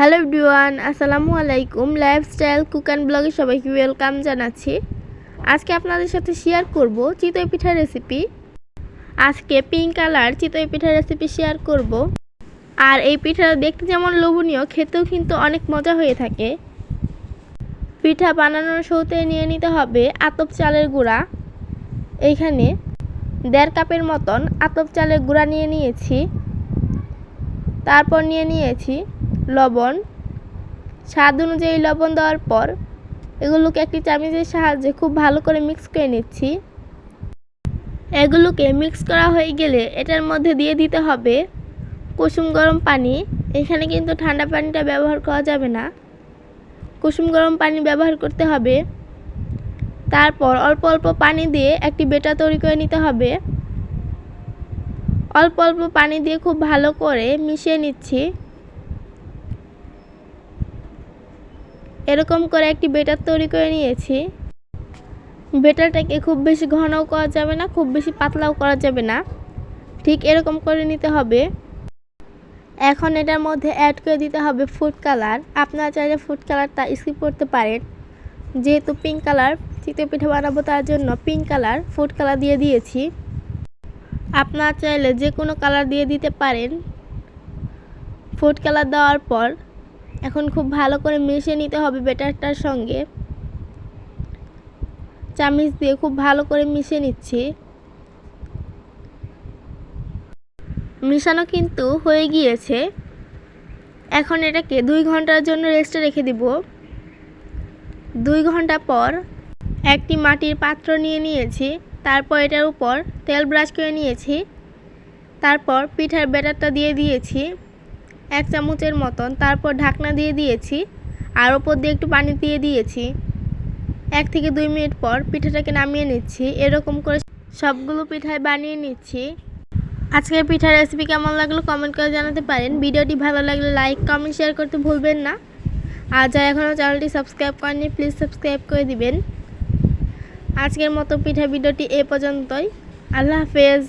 Hello everyone আসসালামু আলাইকুম lifestyle cook and ব্লগে সবাইকে ওয়েলকাম জানাচ্ছি। আজকে আপনাদের সাথে শেয়ার করব চিতই পিঠার রেসিপি আজকে পিঙ্ক কালার চিতই পিঠার রেসিপি শেয়ার করব। আর এই পিঠাটা দেখতে যেমন লোভনীয়, খেতেও কিন্তু অনেক মজা হয়ে থাকে। পিঠা বানানোর সৌতে নিয়ে নিতে হবে আতপ চালের গুঁড়া। এইখানে দেড় কাপের মতন আতপ চালের গুঁড়া নিয়ে নিয়েছি। তারপর নিয়ে নিয়েছি লবণ। স্বাদ অনুযায়ী লবণ দেওয়ার পর এগুলোকে একটি চামচের সাহায্যে খুব ভালো করে মিক্স করে নিচ্ছি। এগুলোকে মিক্স করা হয়ে গেলে এটার মধ্যে দিয়ে দিতে হবে কুসুম গরম পানি। এখানে কিন্তু ঠান্ডা পানিটা ব্যবহার করা যাবে না। কুসুম গরম পানি ব্যবহার করতে হবে। তারপর অল্প অল্প পানি দিয়ে একটি বেটা তৈরি করে নিতে হবে। অল্প অল্প পানি দিয়ে খুব ভালো করে মিশিয়ে নিচ্ছি। এরকম করে একটি বেটার তৈরি করে নিয়েছি। বেটারটাকে খুব বেশি ঘনও করা যাবে না, খুব বেশি পাতলাও করা যাবে না। ঠিক এরকম করে নিতে হবে। এখন এটার মধ্যে অ্যাড করে দিতে হবে ফুড কালার আপনারা চাইলে ফুড কালারটা স্কিপ করতে পারেন। যেহেতু পিঙ্ক কালার চিতই পিঠা বানাবো তার জন্য পিঙ্ক কালার ফুড কালার দিয়ে দিয়েছি। আপনারা চাইলে যে কোনো কালার দিয়ে দিতে পারেন। ফুড কালার দেওয়ার পর এখন খুব ভালো করে মিশিয়ে নিতে হবে বেটারটার সঙ্গে। চামিচ দিয়ে খুব ভালো করে মিশিয়ে নিচ্ছি। মিশানো কিন্তু হয়ে গিয়েছে। এখন এটাকে দুই ঘণ্টার জন্য রেস্টে রেখে দিব। দুই ঘণ্টা পর একটি মাটির পাত্র নিয়ে নিয়েছি, তারপর এটার উপর তেল ব্রাশ করে নিয়েছি, তারপর পিঠার ব্যাটারটা দিয়ে দিয়েছি। এক চামচের মতন। তারপর ঢাকনা দিয়ে দিয়েছি আর ওপর দিয়ে একটু পানি দিয়ে দিয়েছি। এক থেকে দুই মিনিট পর পিঠাটাকে নামিয়ে নিচ্ছি। এরকম করে সবগুলো পিঠায় বানিয়ে নিচ্ছি। আজকের পিঠার রেসিপি কেমন লাগল কমেন্ট করে জানাতে পারেন। ভিডিওটি ভালো লাগলে লাইক কমেন্ট শেয়ার করতে ভুলবেন না। আর যারা এখনও চ্যানেলটি সাবস্ক্রাইব করেননি প্লিজ সাবস্ক্রাইব করে দিবেন। আজকের মতো পিঠা ভিডিওটি এ পর্যন্তই। আল্লাহ হাফেজ।